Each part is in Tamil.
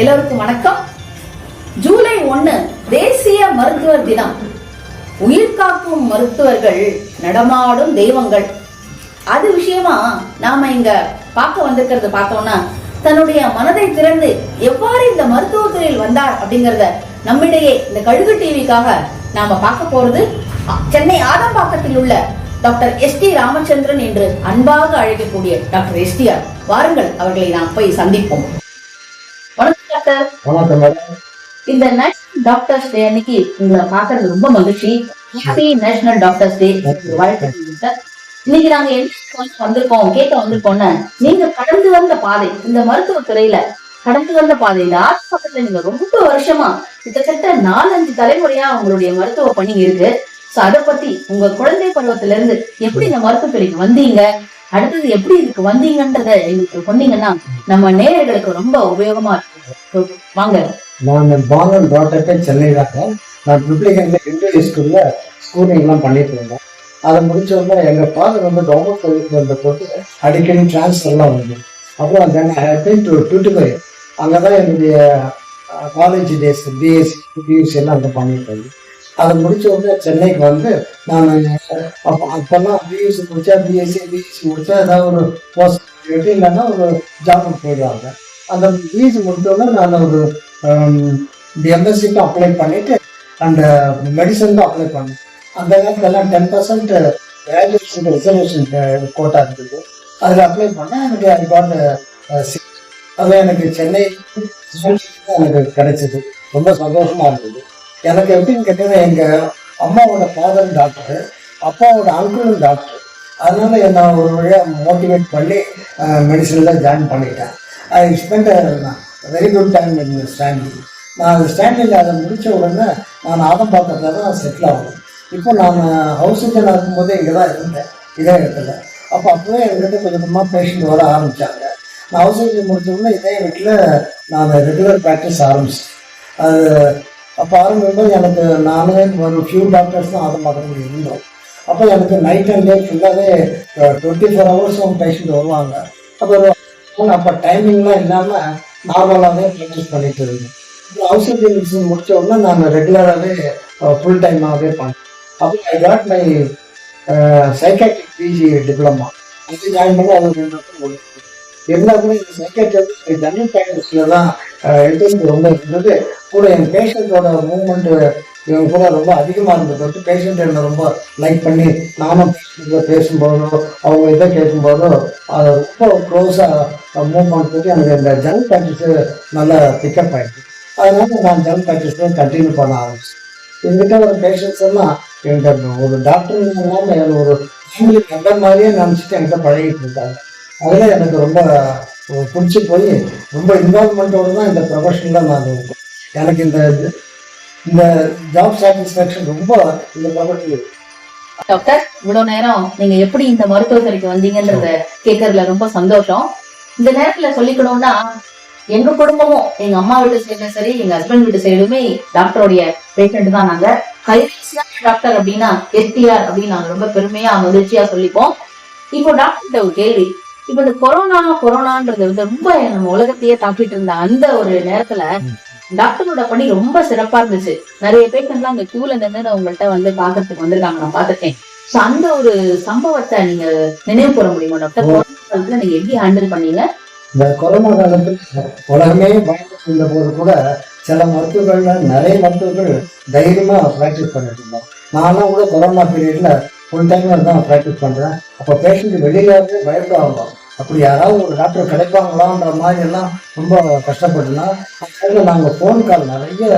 எல்லோருக்கும் வணக்கம். ஜூலை ஒண்ணு தேசிய மருத்துவர் தினம். உயிர் காக்கும் மருத்துவர்கள் நடமாடும் தெய்வங்கள். அது விஷயமா நாம இங்க பார்க்க வந்திருக்கிறது பார்த்தோம்னா தன்னுடைய மனதை திறந்து எவ்வாறு இந்த மருத்துவத்துறையில் வந்தார் அப்படிங்கறத நம்மிடையே இந்த கழுகு டிவிக்காக நாம பார்க்க போறது. சென்னை ஆதம்பாக்கத்தில் உள்ள டாக்டர் எஸ் டி ராமச்சந்திரன் என்று அன்பாக அழைக்கக்கூடிய டாக்டர் எஸ்டிஆர் வாருங்கள் அவர்களை நாம் போய் சந்திப்போம். வணக்கம் டாக்டர். வணக்கம் இந்த நேஷனல் டாக்டர்ஸ் டே அன்னைக்கு உங்களை பார்க்கறது ரொம்ப மகிழ்ச்சி. ஹாப்பி நேஷனல் டாக்டர்ஸ் டே இன்னைக்கு நாங்க என்ன வந்திருக்கோம் கேட்க வந்திருக்கோம்னா நீங்க கடந்து வந்த பாதை இந்த மருத்துவ துறையில கடந்து வந்த பாதை இந்த ஆஸ்பத்திரியில நீங்க ரொம்ப வருஷமா கிட்டத்தட்ட நாலஞ்சு தலைமுறையா உங்களுடைய மருத்துவ பணி இருக்கு. சோ அத பத்தி உங்க குழந்தை பருவத்துல இருந்து எப்படி இந்த மருத்துவத்துறைக்கு வந்தீங்க? அடுத்தது எப்படி இதுக்கு வந்தீங்கன்றத எங்களுக்கு சொன்னீங்கன்னா நம்ம நேயர்களுக்கு ரொம்ப உபயோகமா இருக்கும். வாங்க. நான் பார்ன் அண்ட் சென்னை தான் நான் ட்ரிப்ளிகன்ல இந்தியன் ஸ்கூல்ல ஸ்கூலிங் எல்லாம் பண்ணிட்டு இருந்தேன். அதை முடிச்ச உடனே எங்க ஃபாதர் வந்து கவர்மெண்ட் சர்வீஸ் வந்த போது அடிக்கடி டிரான்ஸ்ஃபர்லாம் வந்து அப்புறம் தென் ஹேப்பன் டு அங்கே தான் என்னுடைய காலேஜ் டேஸ் பிஎஸ்சி பியூசி எல்லாம் அந்த பண்ணிட்டு இருந்தேன். அதை முடிச்ச உடனே சென்னைக்கு வந்து நான் அப்போ அப்போல்லாம் பிஎஸ்சி முடிச்சா பிஎஸ்சி பிஎஸ்சி முடிச்சா ஏதாவது ஒரு போஸ்ட் இல்லைன்னா ஒரு ஜாபுக்கு போயிடுவாங்க. அந்த பிஎஸ்சி முடிச்சோடனே நான் ஒரு um, எம்எஸ்சிக்கு அப்ளை பண்ணிட்டு அந்த மெடிசனுக்கும் அப்ளை பண்ணேன். அந்த நேரத்துலலாம் ten percent graduation reservation quota இருந்தது. அதில் அப்ளை பண்ணேன். எனக்கு அது காட் அது எனக்கு சென்னை எனக்கு கிடைச்சது. ரொம்ப சந்தோஷமா இருந்தது. எனக்கு எப்படின்னு கேட்டீங்கன்னா எங்கள் அம்மாவோட ஃபாதர் டாக்டர் அப்பாவோட அங்கிளும் டாக்டர் அதனால என்னை ஒரு வழியாக மோட்டிவேட் பண்ணி மெடிசனில் ஜாயின் பண்ணிட்டேன். I spend very good time in standing நான் அந்த ஸ்டாண்டில் அதை முடித்த உடனே நான் ஆதம்பாக்கத்தில் தான் செட்டில் ஆகணும். இப்போ நான் ஹவுஸ் சர்ஜனாக இருக்கும்போதே இங்கே தான் இருந்தேன் இதே இடத்துல. அப்போ அப்போவே என்கிட்ட கொஞ்சம் கொஞ்சமாக பேஷண்ட் வர ஆரம்பித்தாங்க நான் ஹவுஸ் சர்ஜன் முடித்த உடனே இதே வீட்டில் நான் ரெகுலர் ப்ராக்டிஸ் ஆரம்பிச்சேன் அது அப்போ ஆரம்பிக்கும் எனக்கு நானே ஒரு ஃபியூ டாக்டர்ஸ் தான் ஆதம்பாக்கத்தில் இருந்தோம். அப்போ எனக்கு நைட் அண்ட் டே ஃபுல்லாகவே டுவெண்ட்டி ஃபோர் ஹவர்ஸும் பேஷண்ட் வருவாங்க. அப்போ ஒரு அப்போ டைமிங்லாம் இல்லாமல் நார்மலாகவே ப்ராக்டிஸ் பண்ணிட்டு இருந்தேன் ஹவுஸ் மெடிசன் முடிச்ச உடனே நான் ரெகுலராகவே ஃபுல் டைமாகவே பண்ணேன். அப்போ I got my psychiatric PG diploma அது ஜாயின் பண்ணி அது ரெண்டு வருஷம் முடிச்சு இருந்தாலுமே இந்த சைக்காட்ரி ஜெனரல் ப்ராக்டிஸில் தான் இன்ட்ரெஸ்ட் ரொம்ப இருந்தது. கூட என் பேஷண்ட்டோட மூவ்மெண்ட்டு இவங்க கூட ரொம்ப அதிகமாக இருந்தது வந்து பேஷண்ட் என்னை ரொம்ப லைக் பண்ணி நானும் patient பேசும்போதோ அவங்க இதை கேட்கும்போதோ அதை ரொம்ப க்ளோஸாக மூவ் பண்ணுறதுக்கு எனக்கு இந்த ஜல் ப்ராக்டிஸு நல்லா பிக்கப் ஆகிடுச்சு அதனால நான் ஜல் ப்ராக்டிஸ் கண்டினியூ பண்ண ஆரம்பிச்சேன். எங்கிட்ட ஒரு பேஷண்ட்ஸ் எல்லாம் என்கிட்ட ஒரு டாக்டர் இல்லாமல் ஒரு ஃபேமிலி மெம்பர் மாதிரியே நினச்சிட்டு என்கிட்ட பழகிட்டு இருக்காங்க அதில் எனக்கு ரொம்ப பிடிச்சி போய் ரொம்ப இன்வால்மெண்ட்டோடு தான் இந்த ப்ரொஃபஷனில் நான் இருக்கேன். எனக்கு இந்த இந்த ஜாப் சாட்டிஸ்ஃபேக்ஷன் ரொம்ப இந்த ப்ரொஃபஷனில் டாக்டர் இவ்வளவு நேரம் நீங்க எப்படி இந்த மருத்துவத்துறைக்கு வந்தீங்கன்றத கேட்கறதுல ரொம்ப சந்தோஷம். இந்த நேரத்துல சொல்லிக்கணும்னா எங்க குடும்பமும் எங்க அம்மா வீட்டு சைடுல சரி எங்க ஹஸ்பண்ட் வீட்டு சைடுமே டாக்டருடைய பேஷண்ட் தான் நாங்க. டாக்டர் அப்படின்னா எஸ்டிஆர் அப்படின்னு நாங்க ரொம்ப பெருமையா மகிழ்ச்சியா சொல்லிப்போம். இப்போ டாக்டர்கிட்ட ஒரு கேள்வி. இப்போ இந்த கொரோனா கொரோனான்றது வந்து ரொம்ப நம்ம உலகத்தையே தாக்கிட்டு இருந்த அந்த ஒரு நேரத்துல டாக்டரோட பணி ரொம்ப சிறப்பா இருந்துச்சு. நிறைய பேஷண்ட்லாம் அங்க கியூல நின்று உங்கள்ட்ட வந்து பாக்குறதுக்கு வந்திருக்காங்க நான் பாத்துட்டேன் சோ அந்த ஒரு சம்பவத்தை நீங்க நினைவு கூற முடியுமா டாக்டர்? கொரோனா காலத்துல நீங்க எப்படி ஹேண்டில் பண்ணீங்க? இந்த கொரோனா காலத்தில் உலகமே இருந்த போது கூட சில மருத்துவர்கள் நிறைய மருத்துவர்கள் தைரியமாக ப்ராக்டிஸ் பண்ணிட்டு இருந்தோம் நானும் கூட கொரோனா பீரியடில் ஃபுல் டைம் தான் ப்ராக்டிஸ் பண்ணுறேன் அப்போ பேஷண்ட் வெளியில இருந்து பயப்படுவாங்க அப்படி யாராவது ஒரு டாக்டர் கிடைப்பாங்களான்ற மாதிரி எல்லாம் ரொம்ப கஷ்டப்பட்டுனா அதில் நாங்கள் ஃபோன் கால் நிறைய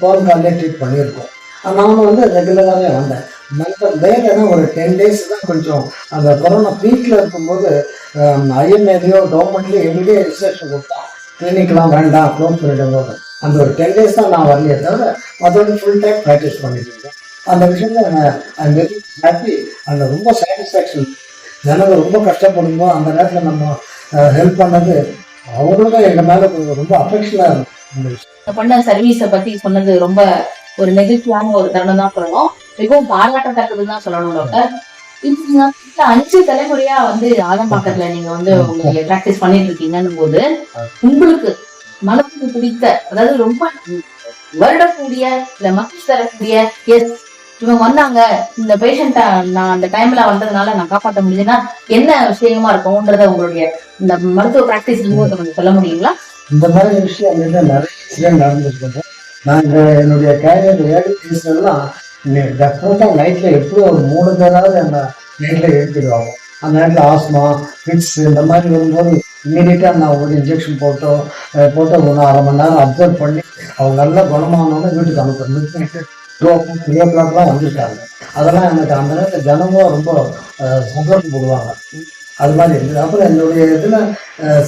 ஃபோன் கால்லே ட்ரீட் பண்ணியிருக்கோம். நானும் வந்து ரெகுலராகவே வந்தேன். மற்ற வேலைனா ஒரு டென் டேஸ் தான் கொஞ்சம் அந்த கொரோனா பீக்கில் இருக்கும்போது ஐஎம்ஏலையோ கவர்மெண்ட்லேயோ எவ்ரிடே ரிசர்ச் கொடுத்தான். கிளினிக்லாம் வேண்டாம் க்ளோஸ் பண்ணிடும் போது அந்த ஒரு டென் டேஸ் தான் நான் வரலையே தவிர மற்றபடி ஃபுல் டைம் ப்ராக்டிஸ் பண்ணிட்டு இருக்கேன் அந்த விஷயத்தில் ஐ வெரி ஹாப்பி அந்த ரொம்ப சாட்டிஸ்ஃபேக்ஷன் ஜனங்க ரொம்ப கஷ்டப்படுமோ அந்த நேரத்தில் நம்ம ஹெல்ப் பண்ணது அவங்களும் எங்கள் மேலே ரொம்ப அஃபெக்ஷனாக இருக்கும் பண்ண சர்வீஸ பத்தி சொன்னது ரொம்ப ஒரு நெகிழ்ச்சியான ஒரு தருணம் தான் சொல்லணும். மிகவும் பாராட்டத்தக்கதுன்னு தான் சொல்லணும் டாக்டர் அஞ்சு தலைமுறையா வந்து ஆதம்பாக்கத்துல நீங்க வந்து உங்களுடைய பிராக்டிஸ் பண்ணிட்டு இருக்கீங்கன்னும் போது உங்களுக்கு மனசுக்கு பிடித்த அதாவது ரொம்ப வருடக்கூடிய இல்ல மகிழ்ச்சி தரக்கூடிய எஸ் இவங்க வந்தாங்க. இந்த பேஷண்ட்டை நான் அந்த டைம்ல வந்ததுனால நான் காப்பாற்ற முடியுதுன்னா என்ன விஷயமா இருக்கும்ன்றத உங்களுடைய இந்த மருத்துவ பிராக்டிஸ் கொஞ்சம் சொல்ல முடியுங்களா? இந்த மாதிரி விஷயம் நிறைய விஷயம் நடந்துருக்கு. நாங்க என்னுடைய கேரியர் ஏழு பேசுறதுலாம் டெஃபினட்டா நைட்ல எப்படி ஒரு மூணு பேராவது அந்த நைட்ல எடுத்துடுவாங்க அந்த நேரத்தில் ஆஸ்மா ஃபிட்ஸ் இந்த மாதிரி வரும்போது இம்மீடியட்டா நான் ஒரு இன்ஜெக்ஷன் போட்டோ போட்டோ ஒன்று அரை மணி நேரம் அப்சர்வ் பண்ணி அவங்க நல்லா குணமானவங்க வீட்டுக்கு அனுப்புறேன் டூ த்ரீ ஓ கிளாக்லாம் வந்திருக்காங்க. அதெல்லாம் எனக்கு அந்த நேரத்தில் ஜனமும் ரொம்ப சந்தோஷப்படுவாங்க அது மாதிரி இருந்தது. அப்புறம் என்னுடைய இதில்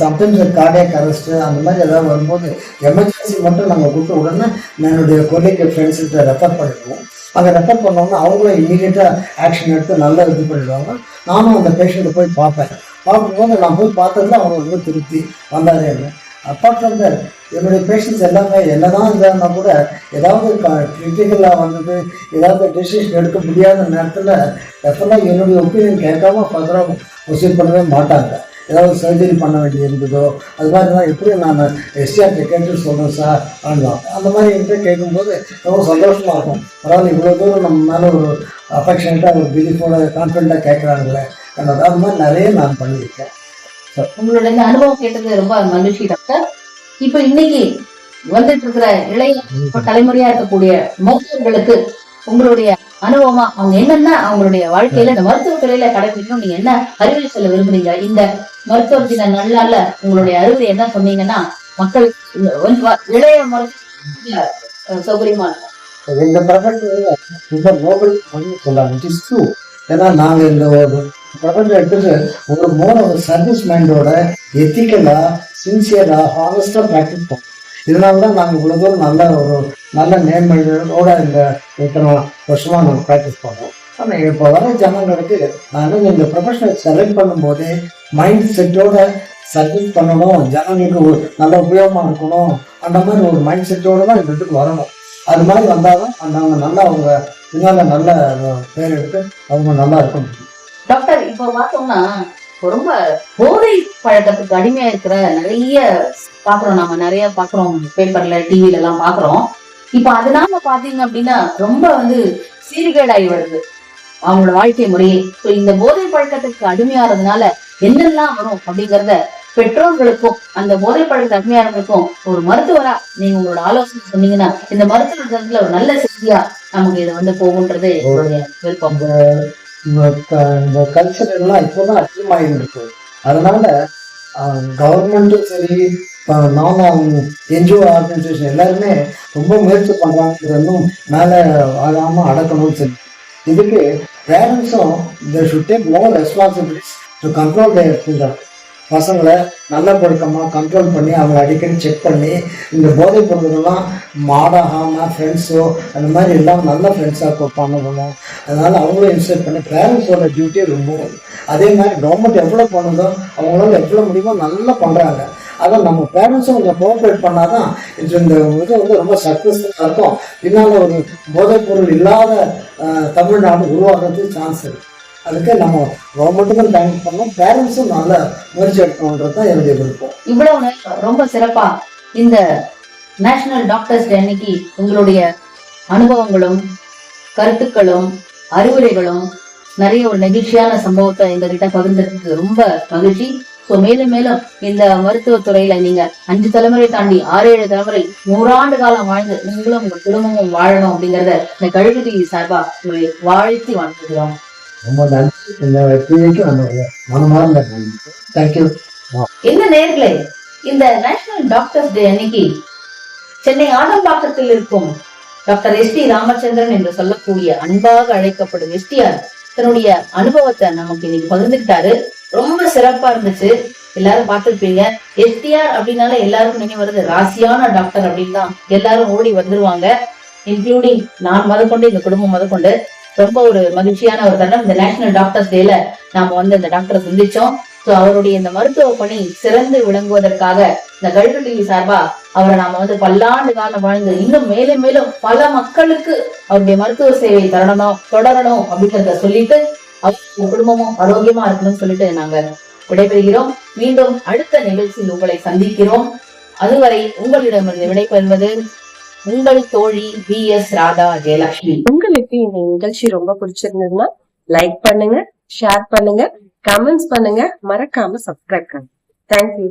சம்டைம்ஸ் கார்டியக் அரெஸ்ட் அந்த மாதிரி ஏதாவது வரும்போது எமர்ஜென்சி மட்டும் நாங்கள் கொடுத்த உடனே என்னுடைய கொல்லிக்கு ஃப்ரெண்ட்ஸ்கிட்ட ரெஃபர் பண்ணிடுவோம். அங்கே ரெஃபர் பண்ணோம்னா அவங்களும் இம்மீடியட்டாக ஆக்ஷன் எடுத்து நல்லா இது பண்ணிடுவாங்க. நானும் அந்த பேஷண்ட்டை போய் பார்ப்பேன். பார்க்கும்போது நான் போய் பார்த்ததுல அவங்களுக்கு திருப்தி. வந்தாரே என்ன அப்பார்ட் ஃப்ரம் தட் என்னுடைய பேஷன்ஸ் எல்லாமே என்னதான் இருந்தாங்கன்னா கூட ஏதாவது கிரிட்டிக்கலாக வந்தது ஏதாவது டெசிஷன் எடுக்க முடியாத நேரத்தில் டெஃபினட்டாக என்னுடைய ஒப்பீனியன் கேட்காம ஃபர்தராக ப்ரொசீட் பண்ணவே மாட்டாங்க. ஏதாவது சர்ஜரி பண்ண வேண்டியது இருந்ததோ அது மாதிரிலாம் எப்படி நான் எஸ்டிஆர் கேட்டு சொல்கிறேன் சார் ஆனலாம் அந்த மாதிரி என்கிட்ட கேட்கும்போது ரொம்ப சந்தோஷமாக இருக்கும். அதாவது இவ்வளோ தூரம் நம்ம மேலே ஒரு அஃபெக்ஷனட்டாக ஒரு பிலீஃபோட கான்ஃபிடண்ட்டாக கேட்குறாங்களே. அந்த அது மாதிரி நிறைய நான் பண்ணியிருக்கேன். உங்களோட இந்த அனுபவம் கேட்டது ரொம்ப மகிழ்ச்சி டாக்டர். இப்போ இன்னைக்கு வந்துட்டு இருக்கிற இளைய தலைமுறையா இருக்கக்கூடிய மருத்துவர்களுக்கு உங்களுடைய அனுபவமா அவங்க என்னென்ன அவங்களுடைய வாழ்க்கையில இந்த மருத்துவ துறையில கடைபிடிக்கணும் நீங்க என்ன அறிவுரை சொல்ல விரும்புறீங்க? இந்த மருத்துவத்தின நல்லால உங்களுடைய அறிவுரை என்ன சொன்னீங்கன்னா மக்கள் இளைய மருத்துவ சௌகரியமா இருக்கும். இந்த பிரபஞ்சம் ரொம்ப நோபல் பண்ணி ஏன்னா நாங்கள் இந்த ஒரு பிரபஞ்சம் எடுத்துட்டு ஒரு மோர் ஒரு சர்வீஸ் மைண்டோட எத்திக்கலாக சின்சியராக ஹானஸ்டாக ப்ராக்டிஸ் பண்ணோம் இதனால தான் நாங்கள் இவ்வளோ தூரம் நல்ல ஒரு நல்ல நேர்மையோட இந்த இத்தனை வருஷமாக நாங்கள் ப்ராக்டிஸ் பண்ணுறோம் ஆனால் இப்போ வர ஜனங்களுக்கு நாங்கள் இந்த ப்ரொஃபஷனை செலக்ட் பண்ணும்போதே மைண்ட் செட்டோட சர்வீஸ் பண்ணணும். ஜனங்களுக்கு ஒரு நல்ல உபயோகமாக இருக்கணும். அந்த மாதிரி ஒரு மைண்ட் செட்டோடு தான் இந்த இதுக்கு வரணும். அது மாதிரி வந்தால் தான் நாங்கள் நல்லா அவங்க இதனால நல்ல பேர் எடுத்து அவங்க நல்லா இருக்க முடியும் டாக்டர் இப்போ பார்த்தோம்னா ரொம்ப போதை பழக்கத்துக்கு அடிமையா இருக்கிற நிறைய பாக்குறோம் நம்ம நிறைய பாக்குறோம் பேப்பர்ல டிவில எல்லாம் பாக்குறோம். இப்ப அதனால பாத்தீங்க அப்படின்னா ரொம்ப வந்து சீர்கேடாகி வருது. அவங்களோட வாழ்க்கை முறையே. இந்த போதை பழக்கத்துக்கு அடிமையாகிறதுனால என்னெல்லாம் வரும் அப்படிங்கறத பெற்றோர்களுக்கும் அந்த போதை பழக்கத்துக்கு அடிமையானவங்களுக்கும் ஒரு மருத்துவரா நீங்க உங்களோட ஆலோசனை சொன்னீங்கன்னா இந்த மருத்துவத்துல ஒரு நல்ல செய்தியா நமக்கு இது வந்து போகுன்றது என்னுடைய விருப்பம். இந்த கல்ச்சர் எல்லாம் இப்போதான் அதிகமாகிட்டு இருக்கு அதனால கவர்மெண்ட்டும் சரி நான் என்ஜிஓ ஆர்கனைசேஷன் எல்லாருமே ரொம்ப முயற்சி பண்றாங்க இது இன்னும் மேலே ஆகாம அடக்கணும்னு சொல்லி. இதுக்கு பேரண்ட்ஸும் they should take more responsibilities to control their பசங்களை நல்ல பழக்கமாக கண்ட்ரோல் பண்ணி அவங்க அடிக்கடி செக் பண்ணி இந்த போதைப் பொருள்கள்லாம் மாடாகாமல் ஃப்ரெண்ட்ஸோ அந்த மாதிரி எல்லாம் நல்ல ஃப்ரெண்ட்ஸாக பண்ணணும் அதனால் அவங்களும் இன்ஸ்டேட் பண்ணி பேரண்ட்ஸோட டியூட்டி ரொம்ப அதே மாதிரி கவர்மெண்ட் எவ்வளோ பண்ணுதோ அவங்களால எவ்வளோ முடியுமோ நல்லா பண்ணுறாங்க அதை நம்ம பேரண்ட்ஸும் கொஞ்சம் கோஆப்ரேட் பண்ணாதான் இது இந்த இது வந்து ரொம்ப சக்ஸஸ்ஃபுல்லாக இருக்கும். பின்னால் ஒரு போதைப்பொருள் இல்லாத தமிழ்நாடு உருவாகிறதுக்கு சான்ஸ் இருக்குது அதுக்கு நம்ம கவர்மெண்ட்டுக்கும் தேங்க் பண்ணணும். பேரண்ட்ஸும் நல்ல முயற்சி எடுக்கணுன்றது தான் என்னுடைய விருப்பம். இவ்வளவு ரொம்ப சிறப்பா இந்த நேஷனல் டாக்டர்ஸ் டே அன்னைக்கு உங்களுடைய அனுபவங்களும் கருத்துக்களும் அறிவுரைகளும் நிறைய ஒரு நெகிழ்ச்சியான சம்பவத்தை எங்ககிட்ட பகிர்ந்ததுக்கு ரொம்ப மகிழ்ச்சி. ஸோ மேலும் மேலும் இந்த மருத்துவத்துறையில நீங்க அஞ்சு தலைமுறை தாண்டி ஆறு ஏழு தலைமுறை நூறாண்டு காலம் வாழ்ந்து நீங்களும் உங்க குடும்பமும் வாழணும் அப்படிங்கறத இந்த கழுகுதி சார்பா உங்களை வாழ்த்தி வாழ்த்துகிறோம் ரொம்ப நன்றி. இந்த டிவிக்கு நம்மளுடைய மனமார்ந்த நன்றி தேங்க்யூ இந்த நேர்களே இந்த நேஷனல் டாக்டர்ஸ் டே அன்னைக்கு சென்னை ஆடம்பாக்கத்தில் இருக்கும் டாக்டர் எஸ் டி ராமச்சந்திரன் என்று சொல்லக்கூடிய அன்பாக அழைக்கப்படும் எஸ்டிஆர் தன்னுடைய அனுபவத்தை நமக்கு இன்னைக்கு பகிர்ந்துக்கிட்டாரு. ரொம்ப சிறப்பா இருந்துச்சு. எல்லாரும் பார்த்துருப்பீங்க. எஸ்டிஆர் அப்படின்னாலே எல்லாருக்கும் நினைவு வருது. ராசியான டாக்டர் அப்படின்னு தான் எல்லாரும் ஓடி வந்துருவாங்க. இன்க்ளூடிங் நான் முதற்கொண்டு இந்த குடும்பம் முதற்கொண்டு. ரொம்ப ஒரு மகிழ்ச்சியான ஒரு தருணம். இந்த நேஷனல் டாக்டர்ஸ் டேல நாம வந்து இந்த டாக்டரை சந்திச்சோம். ஸோ அவருடைய இந்த மருத்துவ பணி சிறந்து விளங்குவதற்காக இந்த கல்வி டிவி சார்பா அவரை நாம வந்து பல்லாண்டு காலம் வாழ்ந்து இன்னும் மேலும் மேலும் பல மக்களுக்கு அவருடைய மருத்துவ சேவை தரணும் தொடரணும் அப்படின்றத சொல்லிட்டு அவங்க குடும்பமும் ஆரோக்கியமா இருக்கணும்னு சொல்லிட்டு நாங்க விடைபெறுகிறோம். மீண்டும் அடுத்த நிகழ்ச்சியில் உங்களை சந்திக்கிறோம். அதுவரை உங்களிடமிருந்து விடைபெறுவது உங்கள் தோழி பி எஸ் ராதா ஜெயலட்சுமி உங்களுக்கு இந்த நிகழ்ச்சி ரொம்ப பிடிச்சிருந்ததுன்னா லைக் பண்ணுங்க ஷேர் பண்ணுங்க கமெண்ட்ஸ் பண்ணுங்க. மறக்காம சப்ஸ்கிரைப் பண்ணுங்க. தேங்க்யூ